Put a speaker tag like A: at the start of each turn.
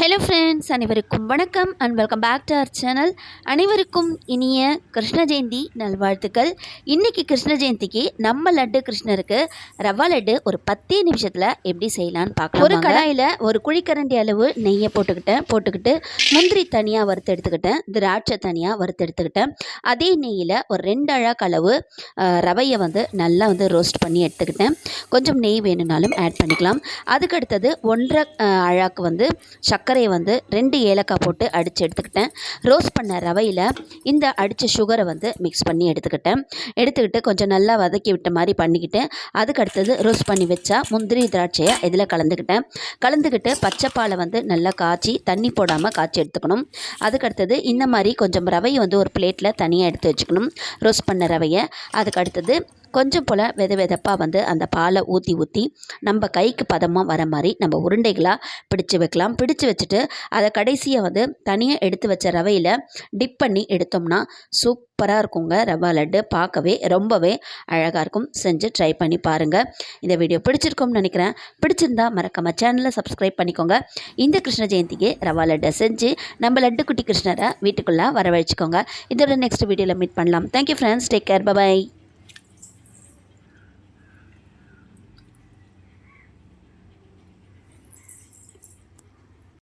A: Hello friends அனைவருக்கும் வணக்கம் and welcome back to our channel அனைவருக்கும் இனிய கிருஷ்ண ஜெயந்தி நல்வாழ்த்துக்கள். இன்றைக்கி கிருஷ்ண ஜெயந்திக்கு நம்ம லட்டு கிருஷ்ணருக்கு ரவா லட்டு ஒரு பத்தே நிமிஷத்தில் எப்படி செய்யலான்னு பார்க்கலாம் ஒரு கடாயில் ஒரு குழிக்கரண்டி அளவு நெய்யை போட்டுக்கிட்டேன். போட்டுக்கிட்டு முந்திரி தனியாக வறுத்து எடுத்துக்கிட்டேன். திராட்சை தனியாக வறுத்து எடுத்துக்கிட்டேன். அதே நெய்யில் ஒரு ரெண்டு அழாக்கு அளவு ரவையை வந்து நல்லா வந்து ரோஸ்ட் பண்ணி எடுத்துக்கிட்டேன். கொஞ்சம் நெய் வேணும்னாலும் ஆட் பண்ணிக்கலாம். அதுக்கு அடுத்தது ஒன்றரை அழாக்கு வந்து சர்க்கரையை வந்து ரெண்டு ஏலக்காய் போட்டு அடித்து எடுத்துக்கிட்டேன். ரோஸ்ட் பண்ண ரவையில் இந்த அடித்த சுகரை வந்து மிக்ஸ் பண்ணி எடுத்துக்கிட்டேன். எடுத்துக்கிட்டு கொஞ்சம் நல்லா வதக்கி விட்ட மாதிரி பண்ணிக்கிட்டு அதுக்கு அடுத்தது ரோஸ்ட் பண்ணி வச்சா முந்திரி திராட்சையை இதில் கலந்துக்கிட்டேன். கலந்துக்கிட்டு பச்சை பாலை வந்து நல்லா காய்ச்சி தண்ணி போடாமல் காய்ச்சி எடுத்துக்கணும். அதுக்கடுத்தது இந்த மாதிரி கொஞ்சம் ரவையை வந்து ஒரு பிளேட்டில் தனியாக எடுத்து வச்சுக்கணும். ரோஸ்ட் பண்ண ரவையை. அதுக்கு அடுத்தது கொஞ்சம் போல் வெத வெதப்பாக வந்து அந்த பாலை ஊற்றி ஊற்றி நம்ம கைக்கு பதமாக வர மாதிரி நம்ம உருண்டைகளாக பிடிச்சு வைக்கலாம். பிடிச்சு வச்சுட்டு அதை கடைசியாக வந்து தனியாக எடுத்து வச்ச ரவையில் டிப் பண்ணி எடுத்தோம்னா சூப்பராக இருக்குங்க. ரவா லட்டு பார்க்கவே ரொம்பவே அழகாக இருக்கும். செஞ்சு ட்ரை பண்ணி பாருங்கள் இந்த வீடியோ பிடிச்சிருக்கும்னு நினைக்கிறேன். பிடிச்சிருந்தா மறக்காம சேனலை சப்ஸ்கிரைப் பண்ணிக்கோங்க. இந்த கிருஷ்ண ஜெயந்திக்கு ரவா லட்டை செஞ்சு நம்ம லட்டு குட்டி கிருஷ்ணரை வீட்டுக்குள்ளே வரவழைச்சிக்கோங்க. இதோட நெக்ஸ்ட் வீடியோவில் மீட் பண்ணலாம். Thank you friends take care bye bye